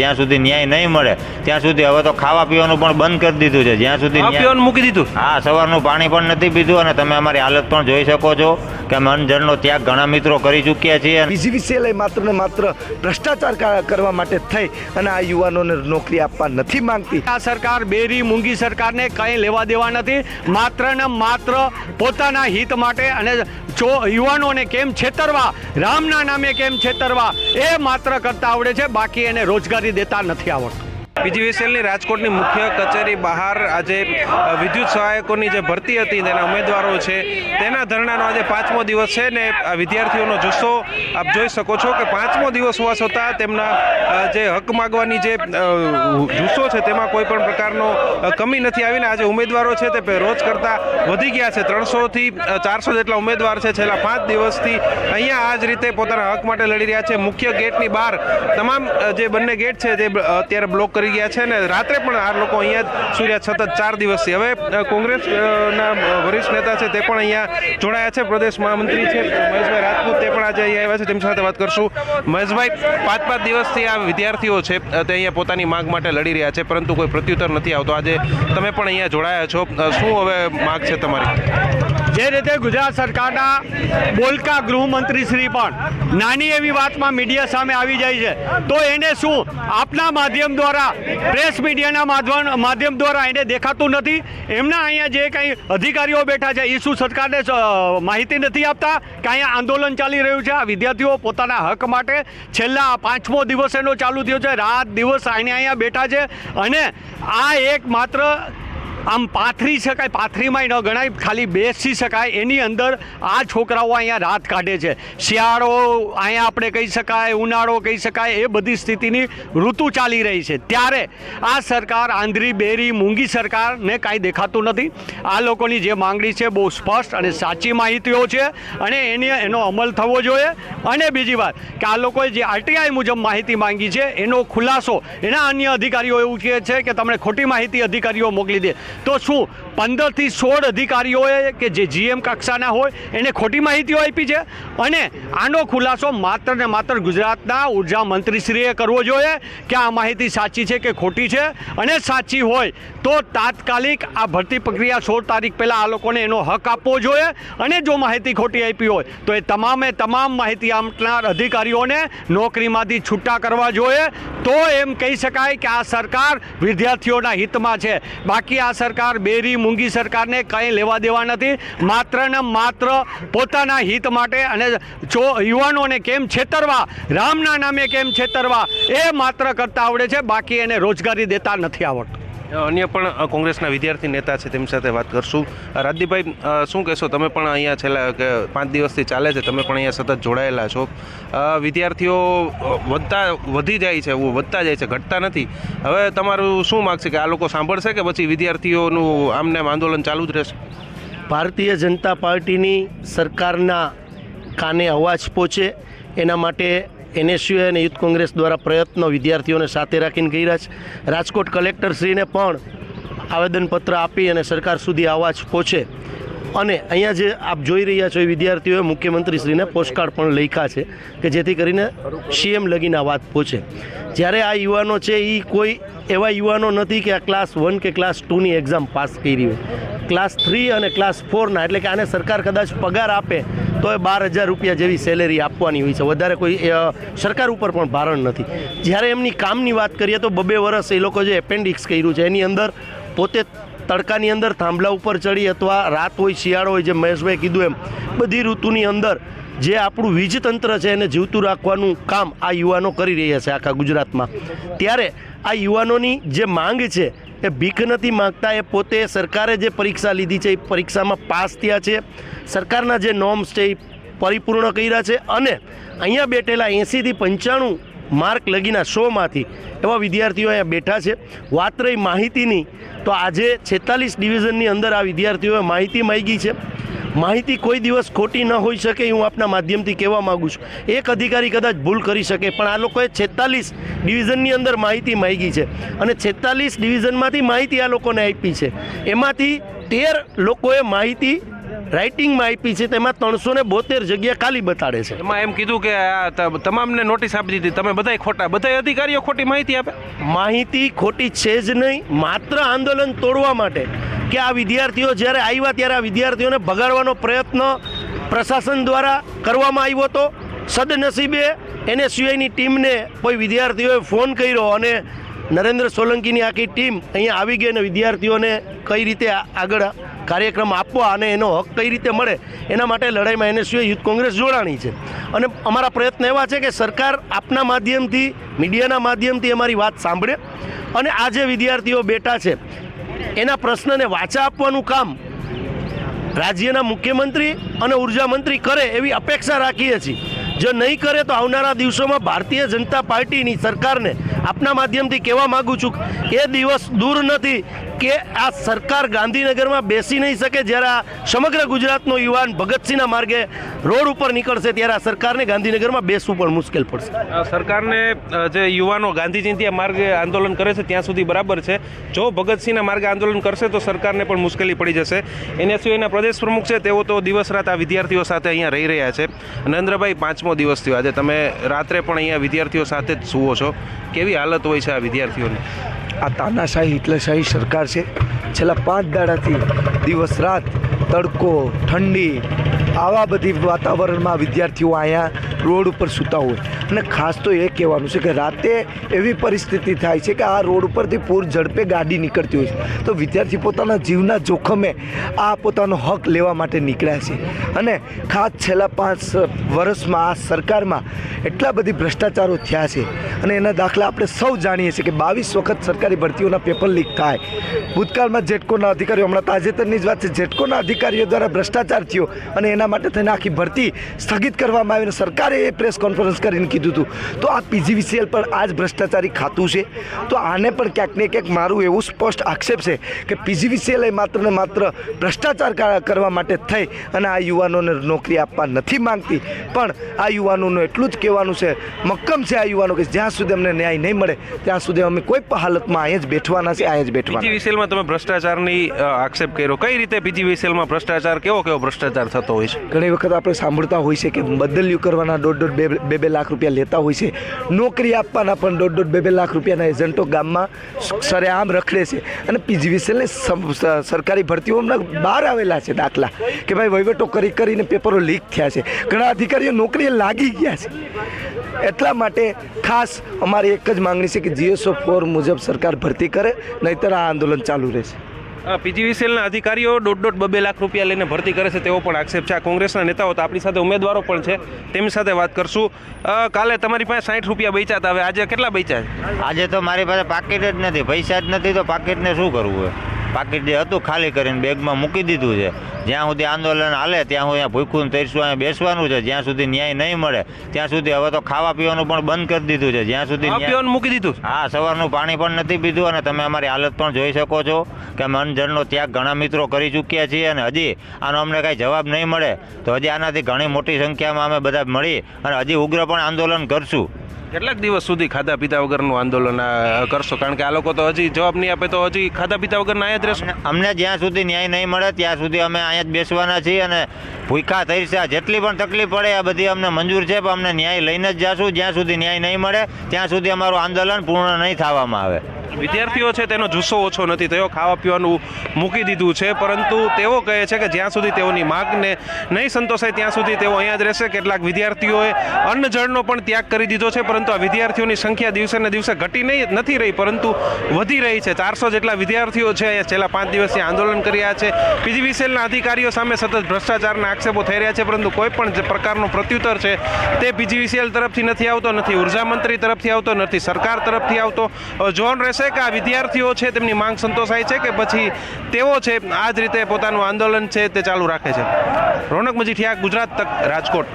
જ્યાં સુધી ન્યાય નહીં મળે ત્યાં સુધી હવે તો ખાવા પીવાનું પણ બંધ કરી દીધું છે. જ્યાં સુધી પીવાનું મૂકી દીધું? હા સવારનું પાણી પણ નથી પીધું અને તમે અમારી હાલત પણ જોઈ શકો છો કે અમે અનજણનો ત્યાગ ઘણા મિત્રો કરી ચૂક્યા છીએ. અને માત્ર ને માત્ર ભ્રષ્ટાચાર કરવા માટે થઈ અને આ યુવાનોને નોકરી આપવા નથી માંગતી. આ સરકાર બેરી મૂંગી સરકારને કંઈ લેવા દેવા નથી. માત્ર ને માત્ર પોતાના હિત માટે અને જો યુવાનોને કેમ છેતરવા રામના નામે કેમ છેતરવા એ માત્ર કરતા આવડે છે. બાકી એને રોજગારી દેતા નથી આવડતું. પીજીવીસીએલની રાજકોટની મુખ્ય કચેરી બહાર આજે વિદ્યુત સહાયકોની જે ભરતી હતી તેના ઉમેદવારો છે, તેના ધરણાનો આજે પાંચમો દિવસ છે ને વિદ્યાર્થીઓનો જુસ્સો આપ જોઈ શકો છો કે પાંચમો દિવસ હોવા છતાં તેમના જે હક માગવાની જે જુસ્સો છે તેમાં કોઈ પણ પ્રકારનો કમી નથી આવીને આજે ઉમેદવારો છે તે રોજ કરતાં વધી ગયા છે. ત્રણસોથી ચારસો જેટલા ઉમેદવાર છે છેલ્લા પાંચ દિવસથી અહીંયા આ જ રીતે પોતાના હક માટે લડી રહ્યા છે. મુખ્ય ગેટની બહાર તમામ જે બંને ગેટ છે તે અત્યારે બ્લોક કરી ગયા છે અને રાત્રે પણ આ લોકો અહીંયા જ સતત ચાર દિવસથી. હવે અ, કોંગ્રેસ અ, ના અ, વરિષ્ઠ નેતા છે તે પણ અહીંયા જોડાયા છે. પ્રદેશ મહામંત્રી છે મહેશભાઈ રાજપૂત તે પણ આજે અહીંયા આવ્યા છે. તેમની સાથે વાત કરશું. મહેશભાઈ પાંચ પાંચ દિવસથી આ વિદ્યાર્થીઓ છે તે અહીંયા પોતાની માંગ માટે લડી રહ્યા છે પરંતુ કોઈ પ્રત્યુત્તર નથી આવતો. આજે તમે પણ અહીંયા જોડાયા છો. શું હવે માંગ છે તમારી? જે રીતે ગુજરાત સરકારના બોલકા ગૃહમંત્રી શ્રી પણ નાની એવી વાતમાં મીડિયા સામે આવી જાય છે તો એને શું આપના માધ્યમ દ્વારા પ્રેસ મીડિયાના માધ્યમ માધ્યમ દ્વારા એને દેખાતું નથી. એમના અહીંયા જે કંઈ અધિકારીઓ બેઠા છે એ સરકારને માહિતી નથી આપતા કે અહીંયા આંદોલન ચાલી રહ્યું છે? આ વિદ્યાર્થીઓ પોતાના હક માટે છેલ્લા પાંચમો દિવસ એનો ચાલુ થયો છે. રાત દિવસ અહીંયા અહીંયા બેઠા છે. અને આ એક માત્ર આમ પાથરી શકાય, પાથરીમાંય ન ગણાય, ખાલી બેસી શકાય. એની અંદર આ છોકરાઓ અહીંયા રાત કાઢે છે. શિયાળો અહીંયા આપણે કહી શકાય, ઉનાળો કહી શકાય, એ બધી સ્થિતિની ઋતુ ચાલી રહી છે. ત્યારે આ સરકાર આંધ્રી, બેરી, મૂંગી સરકારને કાંઈ દેખાતું નથી. આ લોકોની જે માંગણી છે બહુ સ્પષ્ટ અને સાચી માહિતીઓ છે અને એની એનો અમલ થવો જોઈએ. અને બીજી વાત કે આ લોકોએ જે આરટીઆઈ મુજબ માહિતી માંગી છે, એનો ખુલાસો એના અન્ય અધિકારીઓ એવું કહે છે કે તમને ખોટી માહિતી અધિકારીઓ મોકલી દે. તો શું પંદરથી સોળ અધિકારીઓએ કે જે જીએમ કક્ષાના હોય, એને ખોટી માહિતીઓ આપી છે. અને આનો ખુલાસો માત્ર ને માત્ર ગુજરાતના ઊર્જા મંત્રીશ્રીએ કરવો જોઈએ કે આ માહિતી સાચી છે કે ખોટી છે. અને સાચી હોય તો તાત્કાલિક આ ભરતી પ્રક્રિયા સોળ તારીખ પહેલાં આ લોકોને એનો હક આપવો જોઈએ. અને જો માહિતી ખોટી આપી હોય, તો એ તમામે તમામ માહિતી આપનાર અધિકારીઓને નોકરીમાંથી છૂટા કરવા જોઈએ. તો એમ કહી શકાય કે આ સરકાર વિદ્યાર્થીઓના હિતમાં છે. બાકી આ સરકાર બેરી મૂંગી સરકારને કંઈ લેવા દેવા નથી. માત્ર ને માત્ર પોતાના હિત માટે અને જો યુવાનોને કેમ છેતરવા, રામના નામે કેમ છેતરવા, એ માત્ર કરતા આવડે છે. બાકી એને રોજગારી દેતા નથી આવડતું. અન્ય પણ કોંગ્રેસના વિદ્યાર્થી નેતા છે, તેમની સાથે વાત કરશું. રાજદીપભાઈ શું કહેશો? તમે પણ અહીંયા છેલ્લા પાંચ દિવસથી ચાલે છે, તમે પણ અહીંયા સતત જોડાયેલા છો. વિદ્યાર્થીઓ વધતા, વધી જાય છે વધતા જાય છે, ઘટતા નથી. હવે તમારું શું માગ છે, કે આ લોકો સાંભળશે કે પછી વિદ્યાર્થીઓનું આમને આંદોલન ચાલુ જ રહેશે? ભારતીય જનતા પાર્ટીની સરકારના કાને અવાજ પહોંચે, એના માટે એનએસયુ અને યુથ કોંગ્રેસ દ્વારા પ્રયત્નો વિદ્યાર્થીઓને સાથે રાખીને કર્યા છે. રાજકોટ કલેક્ટરશ્રીને પણ આવેદનપત્ર આપી અને સરકાર સુધી અવાજ પહોંચે. અને અહીંયા જે આપ જોઈ રહ્યા છો એ વિદ્યાર્થીઓએ મુખ્યમંત્રીશ્રીને પોસ્ટકાર્ડ પણ લખ્યા છે કે જેથી કરીને સીએમ લગીને વાત પહોંચે. જ્યારે આ યુવાનો છે એ કોઈ એવા યુવાનો નથી કે આ ક્લાસ વન કે ક્લાસ ટુની એક્ઝામ પાસ કરી હોય. ક્લાસ થ્રી અને ક્લાસ ફોરના એટલે કે આને સરકાર કદાચ પગાર આપે તો એ બાર હજાર રૂપિયા જેવી સેલેરી આપવાની હોય છે. વધારે કોઈ સરકાર ઉપર પણ ભારણ નથી. જ્યારે એમની કામની વાત કરીએ તો બબે વર્ષ એ લોકો જે એપેન્ડિક્સ કર્યું છે, એની અંદર પોતે તડકાની અંદર થાંભલા ઉપર ચડી અથવા રાત હોય, શિયાળો હોય, જે મહેશભાઈ કીધું એમ, બધી ઋતુની અંદર જે આપણું વીજતંત્ર છે એને જીવતું રાખવાનું કામ આ યુવાનો કરી રહ્યા છે આખા ગુજરાતમાં. ત્યારે આ યુવાનોની જે માંગ છે એ ભીખ નથી માંગતા, એ પોતે સરકારે જે પરીક્ષા લીધી છે, એ પરીક્ષામાં પાસ થયા છે. સરકારના જે નોર્મ્સ છે, એ પરિપૂર્ણ કર્યા છે અને અહીંયા બેઠેલા એંસીથી પંચાણું માર્ક લગીના શોમાંથી એવા વિદ્યાર્થીઓ અહીંયા બેઠા છે. વાત રહી માહિતીની, તો આજે છેતાલીસ ડિવિઝનની અંદર આ વિદ્યાર્થીઓએ માહિતી માગી છે. માહિતી કોઈ દિવસ ખોટી ન હોઈ શકે હું આપના માધ્યમથી કહેવા માગું છું. એક અધિકારી કદાચ ભૂલ કરી શકે પણ આ લોકોએ છેતાલીસ ડિવિઝનની અંદર માહિતી માગી છે અને છેતાલીસ ડિવિઝનમાંથી માહિતી આ લોકોને આપી છે. એમાંથી તેર લોકોએ માહિતી રાઇટિંગમાં આપી છે તેમાં ત્રણસો ને બોતેર જગ્યા ખાલી બતાડે છે. એમાં એમ કીધું કે આ તમામને નોટિસ આપી દીધી. તમે બધાય ખોટા બધાય અધિકારીઓ ખોટી માહિતી આપે? માહિતી ખોટી છે જ નહીં માત્ર આંદોલન તોડવા માટે. કે આ વિદ્યાર્થીઓ જ્યારે આવ્યા ત્યારે આ વિદ્યાર્થીઓને ભગાડવાનો પ્રયત્ન પ્રશાસન દ્વારા કરવામાં આવ્યો હતો. સદનસીબે એનએસયુઆઈની ટીમને કોઈ વિદ્યાર્થીઓએ ફોન કર્યો અને નરેન્દ્ર સોલંકીની આખી ટીમ અહીંયા આવી ગઈ અને વિદ્યાર્થીઓને કઈ રીતે આગળ કાર્યક્રમ આપવા અને એનો હક કઈ રીતે મળે એના માટે લડાઈમાં એનએસયુએ યુથ કોંગ્રેસ જોડાણી છે. અને અમારા પ્રયત્ન એવા છે કે સરકાર આપના માધ્યમથી, મીડિયાના માધ્યમથી અમારી વાત સાંભળે. અને આ જે વિદ્યાર્થીઓ બેઠા છે એના પ્રશ્નને વાચા આપવાનું કામ રાજ્યના મુખ્યમંત્રી અને ઊર્જા મંત્રી કરે એવી અપેક્ષા રાખીએ છીએ. જો નહીં કરે તો આવનારા દિવસોમાં ભારતીય જનતા પાર્ટીની સરકારને આપના માધ્યમથી કહેવા માગું છું એ દિવસ દૂર નથી. કે આ સરકાર ગાંધીનગરમાં બેસી નહીં શકે જ્યારે આ સમગ્ર ગુજરાતનો યુવાન ભગતસિંહના માર્ગે રોડ ઉપર નીકળશે ત્યારે આ સરકારને ગાંધીનગરમાં બેસવું પણ મુશ્કેલ પડશે. સરકારને જે યુવાનો ગાંધીજી ત્યાં માર્ગે આંદોલન કરે છે, ત્યાં સુધી બરાબર છે. જો ભગતસિંહના માર્ગે આંદોલન કરશે, તો સરકારને પણ મુશ્કેલી પડી જશે. એનએસયુના પ્રદેશ પ્રમુખ છે, તેઓ તો દિવસ રાત આ વિદ્યાર્થીઓ સાથે અહીંયા રહી રહ્યા છે. નરેન્દ્રભાઈ, પાંચમો દિવસ થયો. આજે તમે રાત્રે પણ અહીંયા વિદ્યાર્થીઓ સાથે જ સુવો છો. કેવી હાલત હોય છે આ વિદ્યાર્થીઓની? આ તાનાશાહી હિટલરશાહી સરકાર છે. છેલ્લા પાંચ દાડાથી દિવસ રાત તડકો, ઠંડી, આવા બધી વાતાવરણમાં વિદ્યાર્થીઓ અહીંયા રોડ ઉપર સૂતા હોય. અને ખાસ તો એ કહેવાનું છે કે રાતે એવી પરિસ્થિતિ થાય છે કે આ રોડ ઉપરથી પૂર ઝડપે ગાડી નીકળતી હોય છે. તો વિદ્યાર્થી પોતાના જીવના જોખમે આ પોતાનો હક લેવા માટે નીકળ્યા છે. અને ખાસ છેલ્લા પાંચ વર્ષમાં આ સરકારમાં એટલા બધી ભ્રષ્ટાચારો થયા છે. અને એના દાખલા આપણે સૌ જાણીએ છીએ કે બાવીસ વખત સરકારી ભરતીઓના પેપર લીક થાય. ભૂતકાળમાં જેટકોના અધિકારીઓ, હમણાં તાજેતરની જ વાત છે જેટકોના અધિકારીઓ દ્વારા ભ્રષ્ટાચાર થયો. અને એના માટે થઈને આખી ભરતી સ્થગિત કરવામાં આવી અને સરકારે એ પ્રેસ કોન્ફરન્સ કરીને કીધું હતું તો આ પીજીવીસીએલ પર આ જ ભ્રષ્ટાચારી ખાતું છે. તો આને પણ ક્યાંક ને ક્યાંક મારું એવું સ્પષ્ટ આક્ષેપ છે કે પીજીવીસીએલ એ માત્ર ને માત્ર ભ્રષ્ટાચાર કરવા માટે થઈ અને આ યુવાનોને નોકરી આપવા નથી માંગતી. પણ આ યુવાનોનું એટલું જ કહેવાનું છે મક્કમ છે આ યુવાનો કે જ્યાં સુધી અમને ન્યાય નહીં મળે ત્યાં સુધી અમે કોઈ પણ હાલતમાં અહીંયા જ બેઠવાના છે અહીંયા જ બેઠવાના. પીજીવીસીએલમાં તમે ભ્રષ્ટાચારની આક્ષેપ કર્યો. કઈ રીતે પીજીવીસીએલમાં ભ્રષ્ટાચાર કેવો કેવો ભ્રષ્ટાચાર થતો હોય છે? ઘણી વખત આપણે સાંભળતા હોય છે કે બદલ્યું કરવાના દોઢ દોઢ બે બે બે લાખ રૂપિયા લેતા હોય છે. નોકરી આપવાના પણ દોઢ દોઢ બે બે લાખ રૂપિયાના એજન્ટો ગામમાં સરેઆમ રખડે છે. અને પીજીવીસીએલને સરકારી ભરતીઓ હમણાં બહાર આવેલા છે દાખલા. કે ભાઈ વહીવટો કરી કરીને પેપરો લીક થયા છે. ઘણા અધિકારીઓ નોકરીએ લાગી ગયા છે. એટલા માટે ખાસ અમારી એક જ માંગણી છે કે જીએસઓ ફોર મુજબ સરકાર ભરતી કરે, નહીતર આ આંદોલન ચાલુ રહેશે. પીજીવીસીએલના અધિકારીઓ દોઢ દોઢ બબે લાખ રૂપિયા લઈને ભરતી કરે છે તેવો પણ આક્ષેપ છે. આ કોંગ્રેસના નેતાઓ તો આપણી સાથે ઉમેદવારો પણ છે, તેમની સાથે વાત કરશું. કાલે તમારી પાસે સાઠ રૂપિયા બચ્યા હતા, હવે આજે કેટલા બચ્યા આજે તો મારી પાસે પાકીટ જ નથી, પૈસા જ નથી, તો પાકીટને શું કરવું હોય પાકીટ જે હતું ખાલી કરીને બેગમાં મૂકી દીધું છે. જ્યાં સુધી આંદોલન હાલે ત્યાં સુધી ભૂખું તરીશું અહીંયા બેસવાનું છે. જ્યાં સુધી ન્યાય નહીં મળે ત્યાં સુધી હવે તો ખાવા પીવાનું પણ બંધ કરી દીધું છે. જ્યાં સુધી પીવાનું મૂકી દીધું? હા સવારનું પાણી પણ નથી પીધું અને તમે અમારી હાલત પણ જોઈ શકો છો કે અમે અનજણનો ત્યાગ ઘણા મિત્રો કરી ચૂક્યા છીએ અને હજી આનો અમને કાંઈ જવાબ નહીં મળે. તો હજી આનાથી ઘણી મોટી સંખ્યામાં અમે બધા મળી અને હજી ઉગ્ર પણ આંદોલન કરશું. કેટલાક દિવસ સુધી ખાધા પીતા વગરનું આંદોલન કરશો? કારણ કે આ લોકો તો હજી જવાબ નહીં આપે તો હજી ખાધા પીતા વગર અહીંયા જ રહેશો. અમને જ્યાં સુધી ન્યાય નહીં મળે, ત્યાં સુધી અમે અહીંયા જ બેસવાના છીએ અને ભૂખા થઈ છે જેટલી પણ તકલીફ પડે, આ બધી અમને મંજૂર છે, પણ અમને ન્યાય લઈને જ જાશું. જ્યાં સુધી ન્યાય નહીં મળે, ત્યાં સુધી અમારું આંદોલન પૂર્ણ નહીં થવામાં આવે. વિદ્યાર્થીઓ છે તેનો જુસ્સો ઓછો નથી થયો. ખાવા પીવાનું મૂકી દીધું છે, પરંતુ તેઓ કહે છે કે જ્યાં સુધી તેઓની માગને નહીં સંતોષાય, ત્યાં સુધી તેઓ અહીંયા જ રહેશે. કેટલાક વિદ્યાર્થીઓએ અન્ન જળનો પણ ત્યાગ કરી દીધો છે, પરંતુ આ વિદ્યાર્થીઓની સંખ્યા દિવસે ને દિવસે ઘટી નહીં, નથી રહી, પરંતુ વધી રહી છે. ચારસો જેટલા વિદ્યાર્થીઓ છે અહીંયા છેલ્લા પાંચ દિવસથી આંદોલન કરી રહ્યા છે. પીજીવીસીએલના અધિકારીઓ સામે સતત ભ્રષ્ટાચારના આક્ષેપો થઈ રહ્યા છે, પરંતુ કોઈ પણ પ્રકારનો પ્રત્યુત્તર છે તે પીજીવીસીએલ તરફથી નથી આવતો, નથી ઊર્જા મંત્રી તરફથી આવતો, નથી સરકાર તરફથી આવતો. જોન જોવાનું રહેશે કે આ વિદ્યાર્થીઓ છે તેમની માંગ સંતોષાય છે કે પછી તેઓ છે આ જ રીતે પોતાનું આંદોલન છે તે ચાલુ રાખે છે. રોનક મજીઠિયા, ગુજરાત તક રાજકોટ.